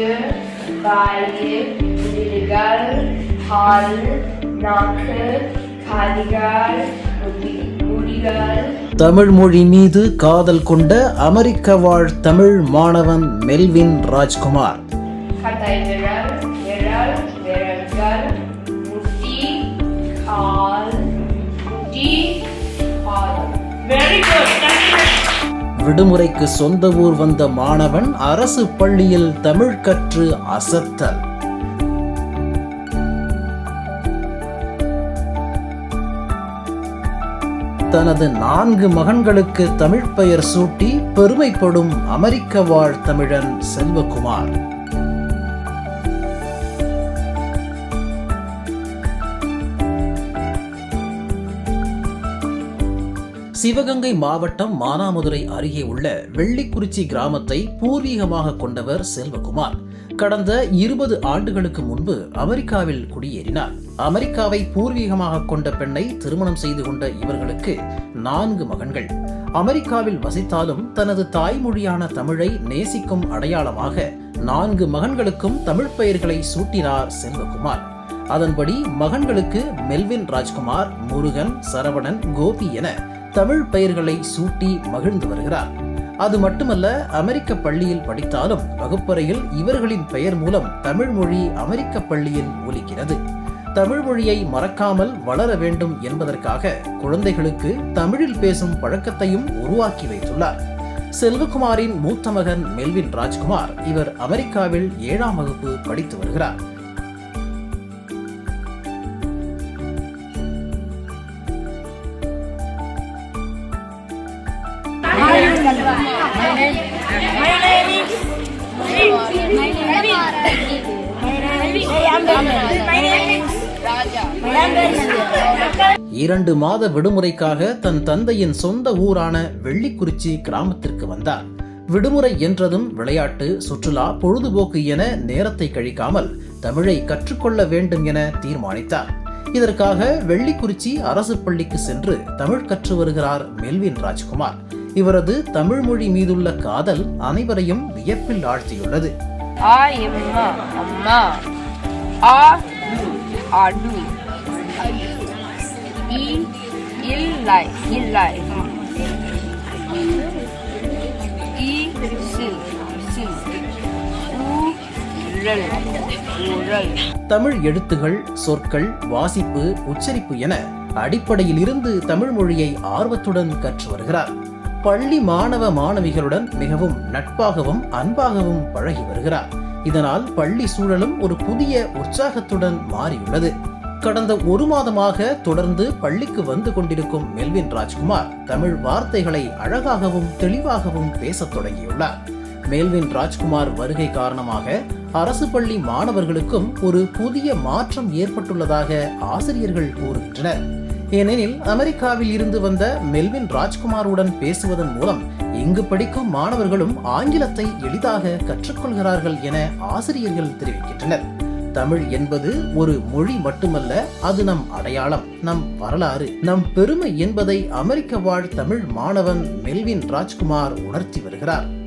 மூக்கு வாய் விழிகள் கால் நாக்கு காதுகள் தமிழ் மொழி மீது காதல் கொண்ட அமெரிக்க வாழ் தமிழ் மாணவன் மெல்வின் ராஜ்குமார். விடுமுறைக்கு சொந்த ஊர் வந்த மாணவன் அரசு பள்ளியில் தமிழ் கற்று அசத்தல். தனது நான்கு மகன்களுக்கு தமிழ் பெயர் சூட்டி பெருமைப்படும் அமெரிக்க வாழ் தமிழன் செல்வகுமார். சிவகங்கை மாவட்டம் மானாமதுரை அருகே உள்ள வெள்ளிக்குறிச்சி கிராமத்தை பூர்வீகமாக கொண்டவர் செல்வகுமார். கடந்த இருபது ஆண்டுகளுக்கு முன்பு அமெரிக்காவில் குடியேறினார். அமெரிக்காவை பூர்வீகமாக கொண்ட பெண்ணை திருமணம் செய்து கொண்ட இவர்களுக்கு நான்கு மகன்கள். அமெரிக்காவில் வசித்தாலும் தனது தாய்மொழியான தமிழை நேசிக்கும் அடையாளமாக நான்கு மகன்களுக்கும் தமிழ் பெயர்களை சூட்டினார் செல்வகுமார். அதன்படி மகன்களுக்கு மெல்வின் ராஜ்குமார் முருகன் சரவணன் கோபி என தமிழ் பெயர்களை சூட்டி மகிழ்ந்து வருகிறார். அது மட்டுமல்ல அமெரிக்க பள்ளியில் படித்தாலும் வகுப்பறையில் இவர்களின் பெயர் மூலம் தமிழ் மொழி அமெரிக்க பள்ளியில் ஒலிக்கிறது. தமிழ் மொழியை மறக்காமல் வளர வேண்டும் என்பதற்காக குழந்தைகளுக்கு தமிழில் பேசும் பழக்கத்தையும் உருவாக்கி வைத்துள்ளார். செல்வகுமாரின் மூத்த மகன் மெல்வின் ராஜ்குமார் இவர் அமெரிக்காவில் ஏழாம் வகுப்பு படித்து வருகிறார். இரண்டு மாத விடுமுறைக்காக தன் தந்தையின் சொந்த ஊரான வெள்ளிக்குறிச்சி கிராமத்திற்கு வந்தார். விடுமுறை என்றதும் விளையாட்டு சுற்றுலா பொழுதுபோக்கு என நேரத்தை கழிக்காமல் தமிழை கற்றுக்கொள்ள வேண்டும் என தீர்மானித்தார். இதற்காக வெள்ளிக்குறிச்சி அரசு பள்ளிக்கு சென்று தமிழ் கற்று வருகிறார் மெல்வின் ராஜ்குமார். இவரது தமிழ் மொழி மீதுள்ள காதல் அனைவரையும் வியப்பில் ஆழ்த்தியுள்ளது. தமிழ் எழுத்துகள் சொற்கள் வாசிப்பு உச்சரிப்பு என அடிப்படையில் இருந்து தமிழ் மொழியை ஆர்வத்துடன் கற்று வருகிறார். பள்ளி மாணவ மாணவிகளுடன் மிகவும் நட்பாகவும் அன்பாகவும் பழகி வருகிறார். இதனால் பள்ளி சூழலும் ஒரு புதிய உற்சாகத்துடன் மாறியுள்ளது. கடந்த ஒரு மாதமாக தொடர்ந்து பள்ளிக்கு வந்து கொண்டிருக்கும் மெல்வின் ராஜ்குமார் தமிழ் வார்த்தைகளை அழகாகவும் தெளிவாகவும் பேசத் தொடங்கியுள்ளார். மேல்வின் ராஜ்குமார் வருகை காரணமாக அரசு பள்ளி மாணவர்களுக்கும் ஒரு புதிய மாற்றம் ஏற்பட்டுள்ளதாக ஆசிரியர்கள் கூறுகின்றனர். ஏனெனில் அமெரிக்காவில் இருந்து வந்த மெல்வின் ராஜ்குமாருடன் பேசுவதன் மூலம் இங்கு படிக்கும் மாணவர்களும் ஆங்கிலத்தை எளிதாக கற்றுக்கொள்கிறார்கள் என ஆசிரியர்கள் தெரிவிக்கின்றனர். தமிழ் என்பது ஒரு மொழி மட்டுமல்ல அது நம் அடையாளம் நம் வரலாறு. நம் பெருமை என்பதை அமெரிக்க வாழ் தமிழ் மாணவன் மெல்வின் ராஜ்குமார் உணர்த்தி வருகிறார்.